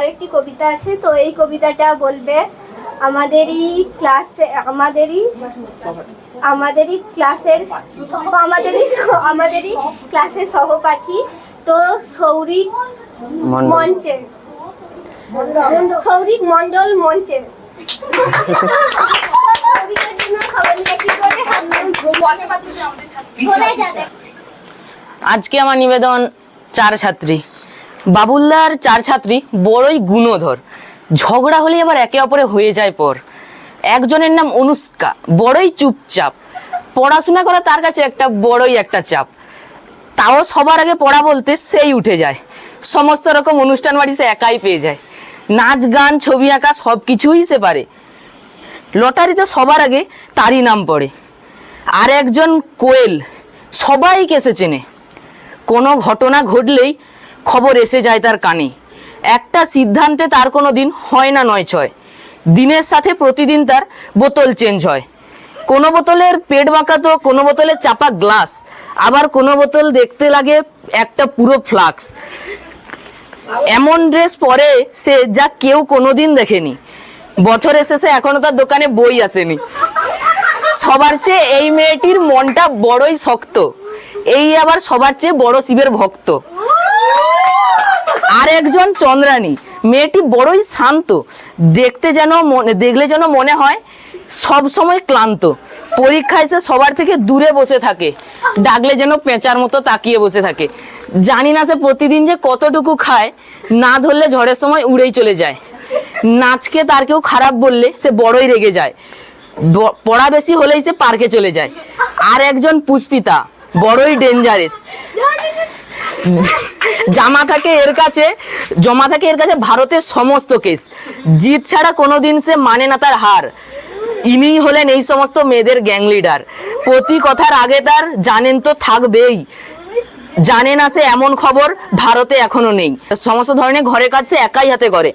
আরও একটি কবিতা আছে তো এই কবিতাটা বলবে আমাদেরই ক্লাসে আমাদেরই আমাদেরই ক্লাসের আমাদেরই আমাদেরই ক্লাসের সহপাঠী তো সৌরিক। মঞ্চে। সৌরিক মন্ডল মঞ্চে। আজকে আমার নিবেদন চার ছাত্রী। বাবুল্লার চার ছাত্রী বড়ই গুণধর। ঝগড়া হলে আবার একে অপরে হয়ে যায় পর। একজনের নাম অনুষ্কা, বড়ই চুপচাপ। পড়াশোনা করা তার কাছে একটা বড়ই একটা চাপ। তাও সবার আগে পড়া বলতে সেই উঠে যায়। সমস্ত রকম অনুষ্ঠান বাড়ি সে একাই পেয়ে যায়। নাচ, গান, ছবি আঁকা সব কিছুই সে পারে। লটারিতে সবার আগে তারই নাম পড়ে। আর একজন কোয়েল, সবাইকে সে চেনে। কোনো ঘটনা ঘটলেই খবর এসে যায় তার কানে। একটা সিদ্ধান্তে তার কোনো দিন হয় না নয় ছয়। দিনের সাথে প্রতিদিন তার বোতল চেঞ্জ হয়। কোনো বোতলের পেট বাঁকা তো কোনো বোতলের চাপা গ্লাস আবার কোনো বোতল দেখতে লাগে একটা পুরো ফ্লাক্স এমন ড্রেস পরে সে যা কেউ কোনোদিন দেখেনি। বছরের শেষে এখনও তার দোকানে বই আসেনি। সবার চেয়ে এই মেয়েটির মনটা বড়ই শক্ত। এই আবার সবার চেয়ে বড় শিবের ভক্ত। আর একজন চন্দ্রানী মেয়েটি বড়ই শান্ত। দেখতে যেন মনে দেখলে যেন মনে হয় সব সময় ক্লান্ত। পরীক্ষায় সে সবার থেকে দূরে বসে থাকে। ডাকলে যেন পেঁচার মতো তাকিয়ে বসে থাকে। জানি না সে প্রতিদিন যে কতটুকু খায়, না ধরলে ঝড়ের সময় উড়েই চলে যায়। নাচকে তার কেউ খারাপ বললে সে বড়ই রেগে যায়। পড়া বেশি হলেই সে পার্কে চলে যায়। আর একজন পুষ্পিতা, বড়ই ডেঞ্জারেস জামা থাকে এর কাছে, জমা থাকে এর কাছে ভারতের সমস্ত কেস। জিত ছাড়া কোনোদিন সে মানে না তার হার। ইনিই হলেন এই সমস্ত মেয়েদের গ্যাং লিডার প্রতি কথার আগে তার জানেন তো থাকবেই। জানে না সে এমন খবর ভারতে এখনও নেই। সমস্ত ধরনের ঘরের কাজ সে একাই হাতে করে।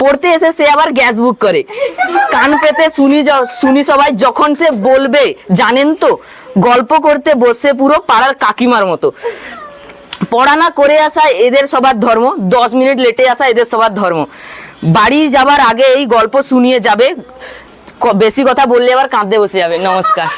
পড়তে এসে সে আবার গ্যাস বুক করে। কান পেতে শুনি শুনি সবাই যখন সে বলবে, জানেন তো, গল্প করতে বসে পুরো পাড়ার কাকিমার মতো। পড়া না করে আসা এদের সবার ধর্ম, দশ মিনিট লেটে আসা এদের সবার ধর্ম। বাড়ি যাবার আগে এই গল্প শুনিয়ে যাবে বেশি কথা বললে আবার কাঁদতে বসে যাবে। নমস্কার।